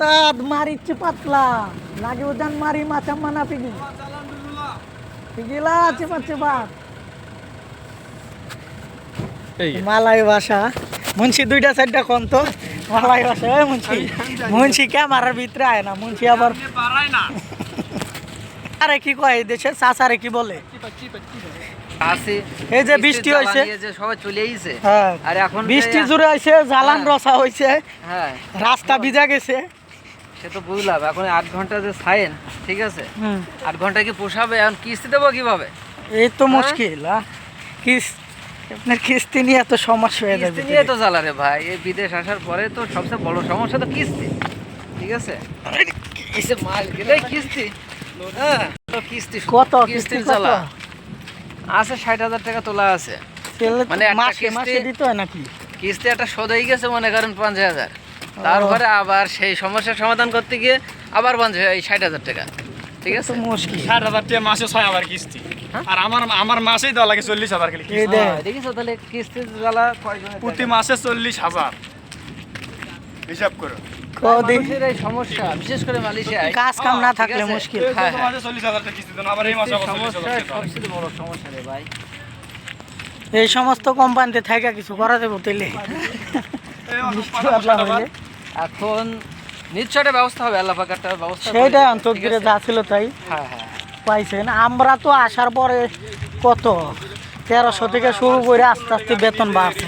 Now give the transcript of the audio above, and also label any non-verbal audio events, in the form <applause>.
ওস্তাদ মারিচ্ছে পাতলা। লাগে উদান মারি মাছা মানা পিগি। পিগিলা চেপা চেপা। এই। মালাই ভাষা মুন্সি দুইটা চারটা কোন তো। মালাই ভাষা ওই মুন্সি। মুন্সি ক্যামেরার ভিতরে আয় না মুন্সি আবার <laughs> আরে কি কয় এই দেশে চাচারে কি বলে? এই যে বৃষ্টি হয়েছে জ্বালানি যে সবাই চলে আইছে। হ্যাঁ। আর এখন বৃষ্টি জুড়ে হয়েছে জ্বালান হ্যাঁ। রসা হয়েছে হ্যাঁ। রাস্তা ভিজা গেছে। সে তো বুঝলাম এখন আট ঘণ্টা যে সাইন ঠিক আছে? আট ঘণ্টা কি পোষাবে? এখন কিস্তি দেবো কীভাবে? এই তো হ্যাঁ? মুশকিল। আপনার কিস্তি নিয়ে এত সমস্যা হয়ে যাবে নিয়ে তো জ্বালা রে ভাই এই বিদেশ আসার পরে তো সবচেয়ে বড় সমস্যা তো কিস্তি ঠিক আছে? মাল গেলে কিস্তি হ্যাঁ? কিস্তি কত? কিস্তি জ্বালা। আছে ষাট হাজার টাকা তোলা আছে। মানে মাসে মাসে দিতে হয় নাকি? কিস্তি একটা শোধ হয়ে গেছে মনে করেন পঞ্চাশ হাজার। তারপরে আবার সেই সমস্যার সমাধান করতে গিয়ে আবার পঞ্চাশ এই ষাট হাজার টাকা। ঠিক আছে? মুশকিল। ষাট হাজার টাকা মাসে ছয় হাজার কিস্তি। আর আমার আমার মাসেই দেওয়া লাগে চল্লিশ হাজার খালি এই কিস্তি। দেখ। হ্যাঁ, দেখিছো তাহলে কিস্তির জ্বালা প্রতি মাসে চল্লিশ হাজার। হিসাব করো। এই সমস্যা বিশেষ করে মালয়েশিয়ায়। কাজ কাম না থাকলে মুশকিল। এই হ্যাঁ, গত হ্যাঁ। মাসে চল্লিশ হাজার টাকা কিস্তি দেন আবার এই মাসে এই আবার চল্লিশ সমস্যা হাজার টাকা। দিতে হবে। সবচেয়ে বড় সমস্যা রে ভাই। এই সমস্ত কোম্পানিতে থাকা কিছু করা যাবে তাইলে? এখন নিশ্চয় একটা ব্যবস্থা হবে আল্লাহ পাক একটা ব্যবস্থা সেটাই সেইটাই অন্তর ঠিক যা ছিল তাই। হ্যাঁ হ্যাঁ। পাইছেন। আমরা তো আসার পরে কত? তেরোশো থেকে শুরু করে আস্তে আস্তে বেতন বাড়ছে।